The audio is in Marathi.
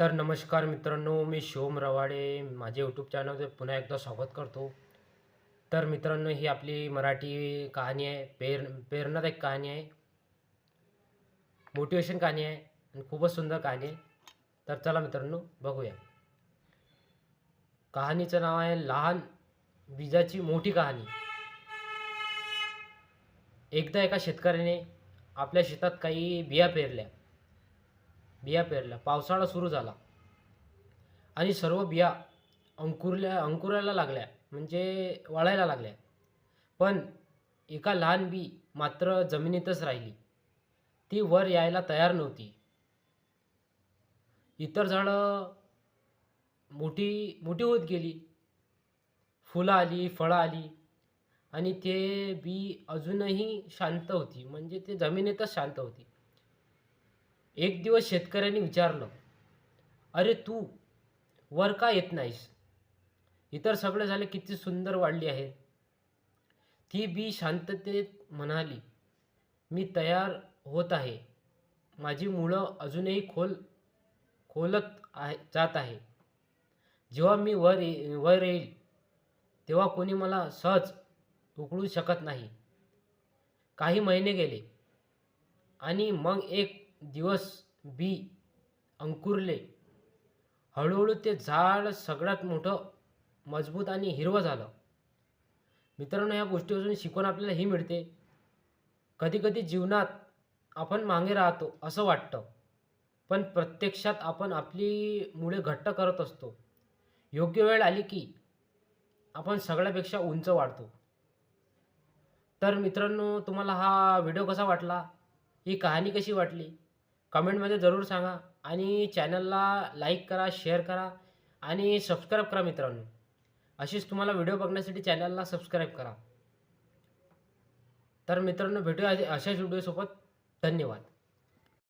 तर नमस्कार मित्रांनो मी शिवम रवाडे. माझे यूट्यूब चॅनलवर पुन्हा एकदा स्वागत करतो. तर मित्रांनो ही आपली मराठी कहाणी आहे. पेर प्रेरणादायक कहाणी आहे. मोटिवेशन कहाणी आहे आणि खूपच सुंदर कहाणी आहे. तर चला मित्रांनो बघूया. कहाणीचं नाव आहे लहान विजाची मोठी कहाणी. एकदा एका शेतकऱ्याने आपल्या शेतात काही बिया पेरल्या. बिया पेरल्या. पावसाळा सुरू झाला. आणि सर्व बिया अंकुरल्या अंकुरायला लागल्या. म्हणजे वाळायला लागल्या. पण एका लहान बी मात्र जमिनीतच राहिली. ती वर यायला तयार नव्हती. इतर झाडं मोठी मोठी होत गेली. फुलं आली फळं आली. आणि ते बी अजूनही शांत होती. म्हणजे ते जमिनीतच शांत होती. एक दिवस शेतकऱ्यांनी विचारलं अरे तू वर का येत नाहीस? इतर सगळे झाले किती सुंदर वाढली आहे. ती बी शांततेत म्हणाली मी तयार होत आहे. माझी मुळं अजूनही खोल खोलत आहे जात आहे. जेव्हा मी वर ये वर येईल तेव्हा कोणी मला सहज उकळू शकत नाही. काही महिने गेले आणि मग एक दिवस बी अंकुरले. हळूहळू ते झाड सगळ्यात मोठं मजबूत आणि हिरवं झालं. मित्रांनो या गोष्टीपासून शिकवण आपल्याला ही मिळते. कधीकधी जीवनात आपण मागे राहतो असं वाटतं पण प्रत्यक्षात आपण आपली मुळे घट्ट करत असतो. योग्य वेळ आली की आपण सगळ्यापेक्षा उंच वाढतो. तर मित्रांनो तुम्हाला हा व्हिडिओ कसा वाटला? ही कहाणी कशी वाटली? कमेंटमध्ये जरूर सांगा आणि चॅनलला लाईक करा शेअर करा आणि सबस्क्राईब करा मित्रांनो. अशीच तुम्हाला व्हिडिओ बघण्यासाठी चॅनलला सबस्क्राईब करा. तर मित्रांनो भेटूया अशाच व्हिडिओसोबत. धन्यवाद.